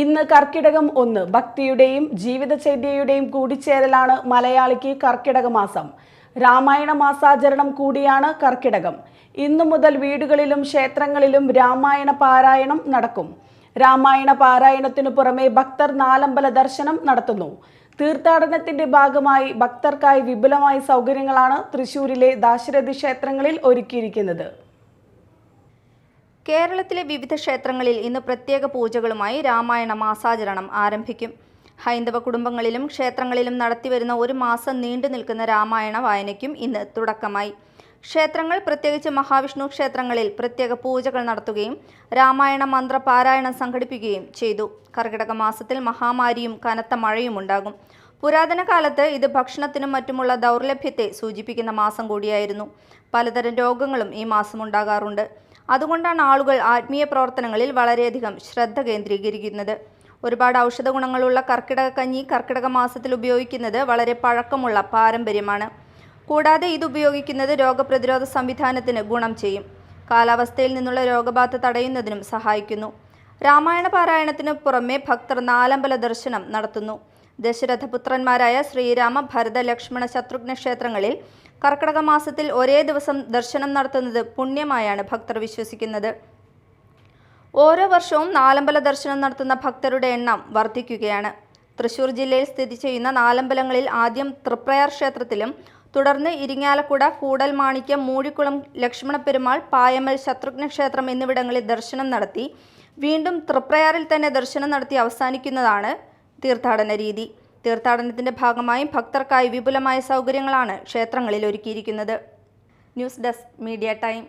ഇന്ന് കർക്കിടകം ഒന്ന്. ഭക്തിയുടെയും ജീവിതചര്യയുടെയും കൂടിച്ചേരലാണ് മലയാളിക്ക് കർക്കിടക മാസം രാമായണ മാസാചരണം കൂടിയാണ് കർക്കിടകം. ഇന്നു മുതൽ വീടുകളിലും ക്ഷേത്രങ്ങളിലും രാമായണ പാരായണം നടക്കും. രാമായണ പാരായണത്തിനു പുറമെ ഭക്തർ നാലമ്പല ദർശനം നടത്തുന്നു. തീർത്ഥാടനത്തിന്റെ ഭാഗമായി ഭക്തർക്കായി വിപുലമായ സൗകര്യങ്ങളാണ് തൃശൂരിലെ ദാശരഥി ക്ഷേത്രങ്ങളിൽ ഒരുക്കിയിരിക്കുന്നത്. കേരളത്തിലെ വിവിധ ക്ഷേത്രങ്ങളിൽ ഇന്ന് പ്രത്യേക പൂജകളുമായി രാമായണ മാസാചരണം ആരംഭിക്കും. ഹൈന്ദവ കുടുംബങ്ങളിലും ക്ഷേത്രങ്ങളിലും നടത്തിവരുന്ന ഒരു മാസം നീണ്ടു നിൽക്കുന്ന രാമായണ വായനയ്ക്കും ഇന്ന് തുടക്കമായി. ക്ഷേത്രങ്ങൾ പ്രത്യേകിച്ച് മഹാവിഷ്ണു ക്ഷേത്രങ്ങളിൽ പ്രത്യേക പൂജകൾ നടത്തുകയും രാമായണ മന്ത്ര പാരായണം സംഘടിപ്പിക്കുകയും ചെയ്തു. കർക്കിടക മാസത്തിൽ മഹാമാരിയും കനത്ത മഴയും ഉണ്ടാകും. പുരാതന കാലത്ത് ഇത് ഭക്ഷണത്തിനും മറ്റുമുള്ള ദൗർലഭ്യത്തെ സൂചിപ്പിക്കുന്ന മാസം കൂടിയായിരുന്നു. പലതരം രോഗങ്ങളും ഈ മാസം ഉണ്ടാകാറുണ്ട്. അതുകൊണ്ടാണ് ആളുകൾ ആത്മീയ പ്രവർത്തനങ്ങളിൽ വളരെയധികം ശ്രദ്ധ കേന്ദ്രീകരിക്കുന്നത്. ഒരുപാട് ഔഷധ ഗുണങ്ങളുള്ള കർക്കിടക കഞ്ഞി കർക്കിടക മാസത്തിൽ ഉപയോഗിക്കുന്നത് വളരെ പഴക്കമുള്ള പാരമ്പര്യമാണ്. കൂടാതെ ഇത് ഉപയോഗിക്കുന്നത് രോഗപ്രതിരോധ സംവിധാനത്തിന് ഗുണം ചെയ്യും. കാലാവസ്ഥയിൽ നിന്നുള്ള രോഗബാധ തടയുന്നതിനും സഹായിക്കുന്നു. രാമായണ പാരായണത്തിന് പുറമെ ഭക്തർ നാലമ്പല ദർശനം നടത്തുന്നു. ദശരഥപുത്രന്മാരായ ശ്രീരാമ ഭരത ലക്ഷ്മണ ശത്രുഘ്ന ക്ഷേത്രങ്ങളിൽ കർക്കടക മാസത്തിൽ ഒരേ ദിവസം ദർശനം നടത്തുന്നത് പുണ്യമായാണ് ഭക്തർ വിശ്വസിക്കുന്നത്. ഓരോ വർഷവും നാലമ്പല ദർശനം നടത്തുന്ന ഭക്തരുടെ എണ്ണം വർദ്ധിക്കുകയാണ്. തൃശൂർ ജില്ലയിൽ സ്ഥിതി ചെയ്യുന്ന നാലമ്പലങ്ങളിൽ ആദ്യം തൃപ്രയാർ ക്ഷേത്രത്തിലും തുടർന്ന് ഇരിങ്ങാലക്കുട കൂടൽ മാണിക്യം മൂഴിക്കുളം ലക്ഷ്മണപ്പെരുമാൾ പായമൽ ശത്രുഘ്ന ക്ഷേത്രം എന്നിവിടങ്ങളിൽ ദർശനം നടത്തി വീണ്ടും തൃപ്രയാറിൽ തന്നെ ദർശനം നടത്തി അവസാനിക്കുന്നതാണ് തീർത്ഥാടന രീതി. തീർത്ഥാടനത്തിന്റെ ഭാഗമായും ഭക്തർക്കായി വിപുലമായ സൗകര്യങ്ങളാണ് ക്ഷേത്രങ്ങളിൽ ഒരുക്കിയിരിക്കുന്നത്. News desk media time.